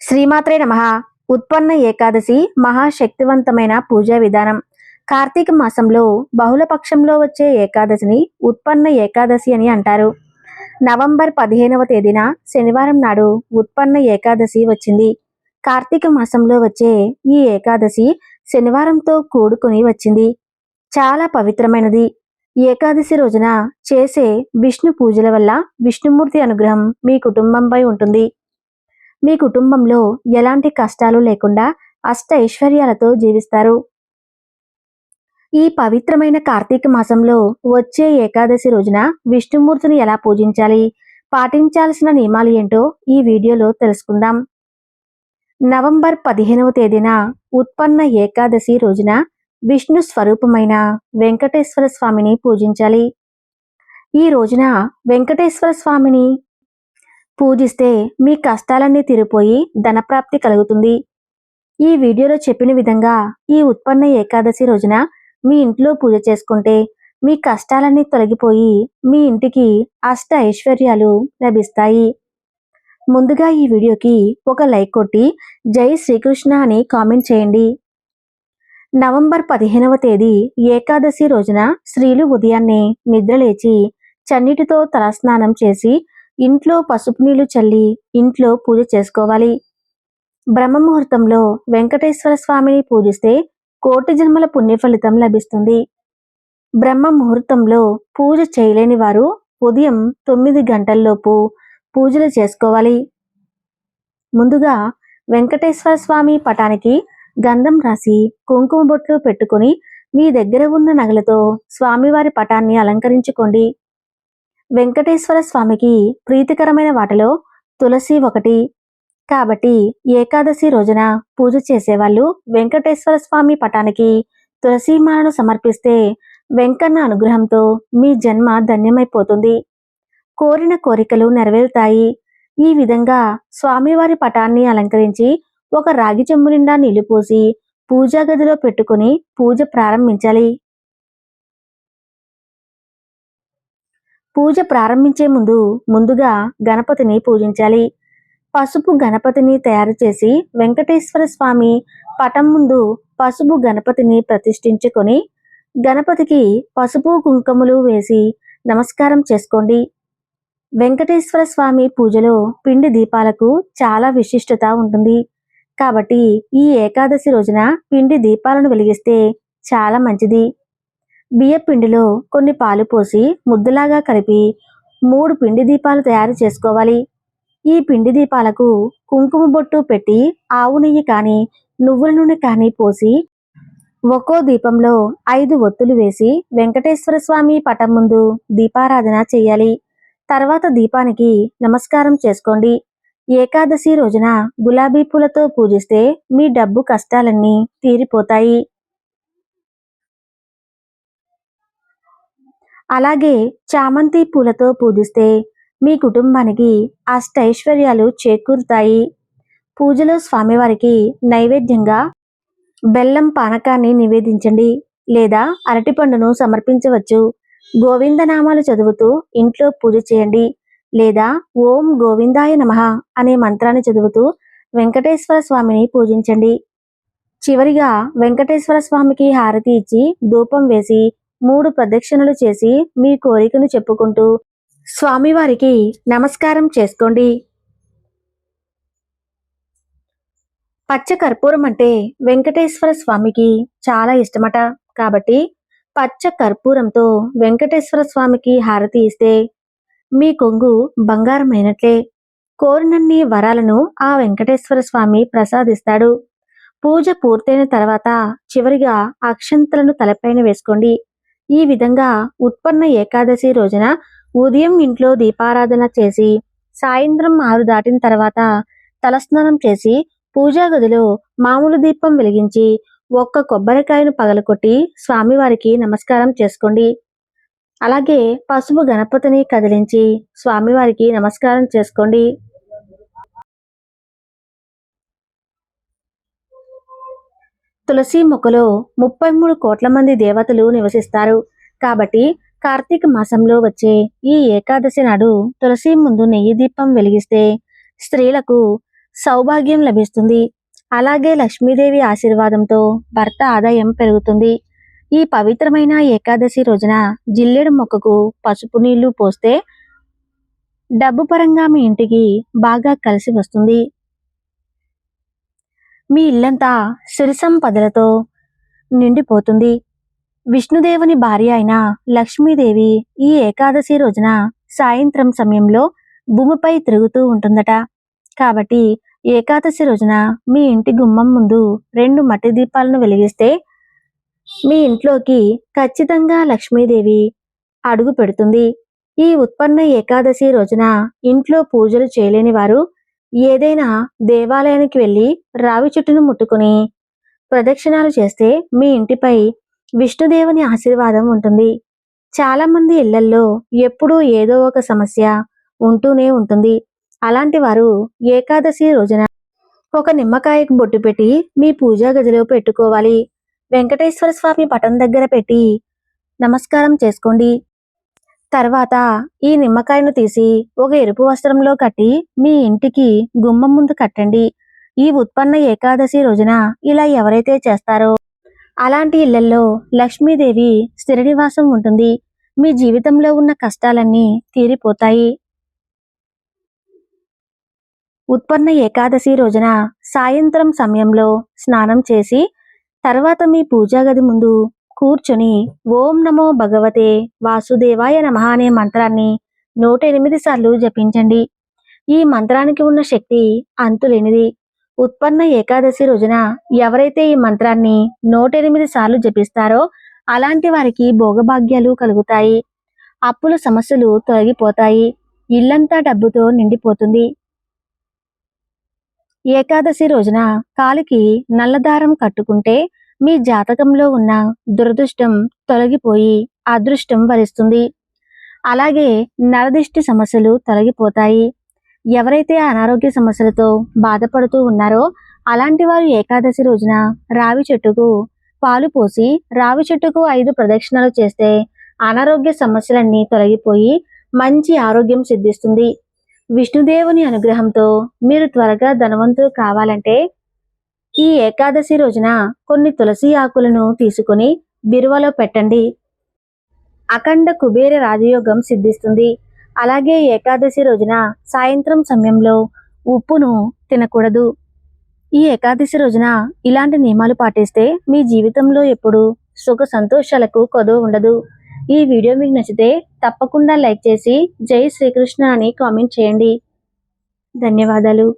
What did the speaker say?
శ్రీమాత్రే నమ. ఉత్పన్న ఏకాదశి మహాశక్తివంతమైన పూజా విధానం. కార్తీక మాసంలో బహుళపక్షంలో వచ్చే ఏకాదశిని ఉత్పన్న ఏకాదశి అని అంటారు. నవంబర్ పదిహేనవ తేదీన శనివారం నాడు ఉత్పన్న ఏకాదశి వచ్చింది. కార్తీక మాసంలో వచ్చే ఈ ఏకాదశి శనివారంతో కూడుకుని వచ్చింది. చాలా పవిత్రమైనది. ఏకాదశి రోజున చేసే విష్ణు పూజల వల్ల విష్ణుమూర్తి అనుగ్రహం మీ కుటుంబంపై ఉంటుంది. మీ కుటుంబంలో ఎలాంటి కష్టాలు లేకుండా అష్ట ఐశ్వర్యాలతో జీవిస్తారు? ఈ పవిత్రమైన కార్తీక మాసంలో వచ్చే ఏకాదశి రోజున విష్ణుమూర్తిని ఎలా పూజించాలి? పాటించాల్సిన నియమాలు ఏంటో ఈ వీడియోలో తెలుసుకుందాం. నవంబర్ పదిహేనవ తేదీన ఉత్పన్న ఏకాదశి రోజున విష్ణు స్వరూపమైన వెంకటేశ్వర స్వామిని పూజించాలి. ఈ రోజున వెంకటేశ్వర స్వామిని పూజిస్తే మీ కష్టాలన్నీ తీరిపోయి ధనప్రాప్తి కలుగుతుంది. ఈ వీడియోలో చెప్పిన విధంగా ఈ ఉత్పన్న ఏకాదశి రోజున మీ ఇంట్లో పూజ చేసుకుంటే మీ కష్టాలన్నీ తొలగిపోయి మీ ఇంటికి అష్ట ఐశ్వర్యాలు లభిస్తాయి. ముందుగా ఈ వీడియోకి ఒక లైక్ కొట్టి జై శ్రీకృష్ణ అని కామెంట్ చేయండి. నవంబర్ పదిహేనవ తేదీ ఏకాదశి రోజున స్త్రీలు ఉదయాన్నే నిద్రలేచి చన్నీటితో తలస్నానం చేసి ఇంట్లో పసుపు నీళ్ళు చల్లి ఇంట్లో పూజ చేసుకోవాలి. బ్రహ్మముహూర్తంలో వెంకటేశ్వర స్వామిని పూజిస్తే కోటి జన్మల పుణ్య ఫలితం లభిస్తుంది. బ్రహ్మ ముహూర్తంలో పూజ చేయలేని వారు ఉదయం తొమ్మిది గంటల్లోపు పూజలు చేసుకోవాలి. ముందుగా వెంకటేశ్వర స్వామి పటానికి గంధం రాసి కుంకుమ బొట్లు పెట్టుకుని మీ దగ్గర ఉన్న నగలతో స్వామివారి పటాన్ని అలంకరించుకోండి. వెంకటేశ్వర స్వామికి ప్రీతికరమైన వాటిలో తులసి ఒకటి. కాబట్టి ఏకాదశి రోజున పూజ చేసేవాళ్ళు వెంకటేశ్వర స్వామి పటానికి తులసీమాలను సమర్పిస్తే వెంకన్న అనుగ్రహంతో మీ జన్మ ధన్యమైపోతుంది. కోరిన కోరికలు నెరవేరుతాయి. ఈ విధంగా స్వామివారి పటాన్ని అలంకరించి ఒక రాగి చెంబు నిండా నీళ్ళు పోసి పూజా గదిలో పెట్టుకుని పూజ ప్రారంభించాలి. పూజ ప్రారంభించే ముందు ముందుగా గణపతిని పూజించాలి. పసుపు గణపతిని తయారు చేసి వెంకటేశ్వర స్వామి పటం ముందు పసుపు గణపతిని ప్రతిష్ఠించుకొని గణపతికి పసుపు కుంకుమలు వేసి నమస్కారం చేసుకోండి. వెంకటేశ్వర స్వామి పూజలో పిండి దీపాలకు చాలా విశిష్టత ఉంటుంది. కాబట్టి ఈ ఏకాదశి రోజున పిండి దీపాలను వెలిగిస్తే చాలా మంచిది. బియ్య పిండిలో కొన్ని పాలు పోసి ముద్దులాగా కలిపి మూడు పిండి దీపాలు తయారు చేసుకోవాలి. ఈ పిండి దీపాలకు కుంకుమ బొట్టు పెట్టి ఆవు నెయ్యి కానీ నువ్వుల నూనె కానీ పోసి ఒక్కో దీపంలో ఐదు ఒత్తులు వేసి వెంకటేశ్వర స్వామి పటం ముందు దీపారాధన చేయాలి. తర్వాత దీపానికి నమస్కారం చేసుకోండి. ఏకాదశి రోజున గులాబీ పూలతో పూజిస్తే మీ డబ్బు కష్టాలన్నీ తీరిపోతాయి. అలాగే చామంతి పూలతో పూజిస్తే మీ కుటుంబానికి అష్టైశ్వర్యాలు చేకూరుతాయి. పూజలో స్వామివారికి నైవేద్యంగా బెల్లం పానకాన్ని నివేదించండి లేదా అరటిపండును సమర్పించవచ్చు. గోవిందనామాలు చదువుతూ ఇంట్లో పూజ చేయండి లేదా ఓం గోవిందాయ నమః అనే మంత్రాన్ని చదువుతూ వెంకటేశ్వర స్వామిని పూజించండి. చివరిగా వెంకటేశ్వర స్వామికి హారతి ఇచ్చి ధూపం వేసి మూడు ప్రదక్షిణలు చేసి మీ కోరికను చెప్పుకుంటూ స్వామివారికి నమస్కారం చేసుకోండి. పచ్చ కర్పూరం అంటే వెంకటేశ్వర స్వామికి చాలా ఇష్టమట. కాబట్టి పచ్చ కర్పూరంతో వెంకటేశ్వర స్వామికి హారతి ఇస్తే మీ కొంగు బంగారమైనట్లే. కోరినన్ని వరాలను ఆ వెంకటేశ్వర స్వామి ప్రసాదిస్తాడు. పూజ పూర్తయిన తర్వాత చివరిగా అక్షంతలను తలపైన వేసుకోండి. ఈ విధంగా ఉత్పన్న ఏకాదశి రోజున ఉదయం ఇంట్లో దీపారాధన చేసి సాయంత్రం ఆరు దాటిన తర్వాత తలస్నానం చేసి పూజా గదిలో మామూలు దీపం వెలిగించి ఒక్క కొబ్బరికాయను పగలకొట్టి స్వామివారికి నమస్కారం చేసుకోండి. అలాగే పసుపు గణపతిని కదిలించి స్వామివారికి నమస్కారం చేసుకోండి. తులసి మొక్కలో ముప్పై మూడు కోట్ల మంది దేవతలు నివసిస్తారు. కాబట్టి కార్తీక మాసంలో వచ్చే ఈ ఏకాదశి నాడు తులసి ముందు నెయ్యి దీపం వెలిగిస్తే స్త్రీలకు సౌభాగ్యం లభిస్తుంది. అలాగే లక్ష్మీదేవి ఆశీర్వాదంతో భర్త ఆదాయం పెరుగుతుంది. ఈ పవిత్రమైన ఏకాదశి రోజున జిల్లెడు మొక్కకు పసుపు నీళ్ళు పోస్తే డబ్బు పరంగా మీ ఇంటికి బాగా కలిసి వస్తుంది. మీ ఇల్లంతా సిరిసంపదలతో నిండిపోతుంది. విష్ణుదేవుని భార్య అయిన లక్ష్మీదేవి ఈ ఏకాదశి రోజున సాయంత్రం సమయంలో భూమిపై తిరుగుతూ ఉంటుందట. కాబట్టి ఏకాదశి రోజున మీ ఇంటి గుమ్మం ముందు రెండు మట్టి దీపాలను వెలిగిస్తే మీ ఇంట్లోకి ఖచ్చితంగా లక్ష్మీదేవి అడుగు పెడుతుంది. ఈ ఉత్పన్న ఏకాదశి రోజున ఇంట్లో పూజలు చేయలేని వారు ఏదైనా దేవాలయానికి వెళ్ళి రావి చెట్టును ముట్టుకుని ప్రదక్షిణాలు చేస్తే మీ ఇంటిపై విష్ణుదేవుని ఆశీర్వాదం ఉంటుంది. చాలా మంది ఇళ్ళల్లో ఎప్పుడూ ఏదో ఒక సమస్య ఉంటూనే ఉంటుంది. అలాంటి వారు ఏకాదశి రోజున ఒక నిమ్మకాయకు బొట్టు పెట్టి మీ పూజా గదిలో పెట్టుకోవాలి. వెంకటేశ్వర స్వామి పటం దగ్గర పెట్టి నమస్కారం చేసుకోండి. తర్వాత ఈ నిమ్మకాయను తీసి ఒక ఎరుపు వస్త్రంలో కట్టి మీ ఇంటికి గుమ్మం ముందు కట్టండి. ఈ ఉత్పన్న ఏకాదశి రోజున ఇలా ఎవరైతే చేస్తారో అలాంటి ఇళ్ళలో లక్ష్మీదేవి స్థిర నివాసం ఉంటుంది. మీ జీవితంలో ఉన్న కష్టాలన్నీ తీరిపోతాయి. ఉత్పన్న ఏకాదశి రోజున సాయంత్రం సమయంలో స్నానం చేసి తర్వాత మీ పూజా గది ముందు కూర్చొని ఓం నమో భగవతే వాసుదేవాయ నమః అనే మంత్రాన్ని నూట ఎనిమిది సార్లు జపించండి. ఈ మంత్రానికి ఉన్న శక్తి అంతులేనిది. ఉత్పన్న ఏకాదశి రోజున ఎవరైతే ఈ మంత్రాన్ని నూట ఎనిమిది సార్లు జపిస్తారో అలాంటి వారికి భోగభాగ్యాలు కలుగుతాయి. అప్పుల సమస్యలు తొలగిపోతాయి. ఇల్లంతా డబ్బుతో నిండిపోతుంది. ఏకాదశి రోజున కాలికి నల్లదారం కట్టుకుంటే మీ జాతకంలో ఉన్న దురదృష్టం తొలగిపోయి అదృష్టం వరిస్తుంది. అలాగే నరదిష్టి సమస్యలు తొలగిపోతాయి. ఎవరైతే అనారోగ్య సమస్యలతో బాధపడుతూ ఉన్నారో అలాంటి వారు ఏకాదశి రోజున రావి చెట్టుకు పాలు పోసి రావి చెట్టుకు ఐదు ప్రదక్షిణలు చేస్తే అనారోగ్య సమస్యలన్నీ తొలగిపోయి మంచి ఆరోగ్యం సిద్ధిస్తుంది. విష్ణుదేవుని అనుగ్రహంతో మీరు త్వరగా ధనవంతులు కావాలంటే ఈ ఏకాదశి రోజున కొన్ని తులసి ఆకులను తీసుకుని బిరువలో పెట్టండి. అఖండ కుబేర రాజయోగం సిద్ధిస్తుంది. అలాగే ఏకాదశి రోజున సాయంత్రం సమయంలో ఉప్పును తినకూడదు. ఈ ఏకాదశి రోజున ఇలాంటి నియమాలు పాటిస్తే మీ జీవితంలో ఎప్పుడు సుఖ సంతోషాలకు కొదవ ఉండదు. ఈ వీడియో మీకు నచ్చితే తప్పకుండా లైక్ చేసి జై శ్రీకృష్ణ అని కామెంట్ చేయండి. ధన్యవాదాలు.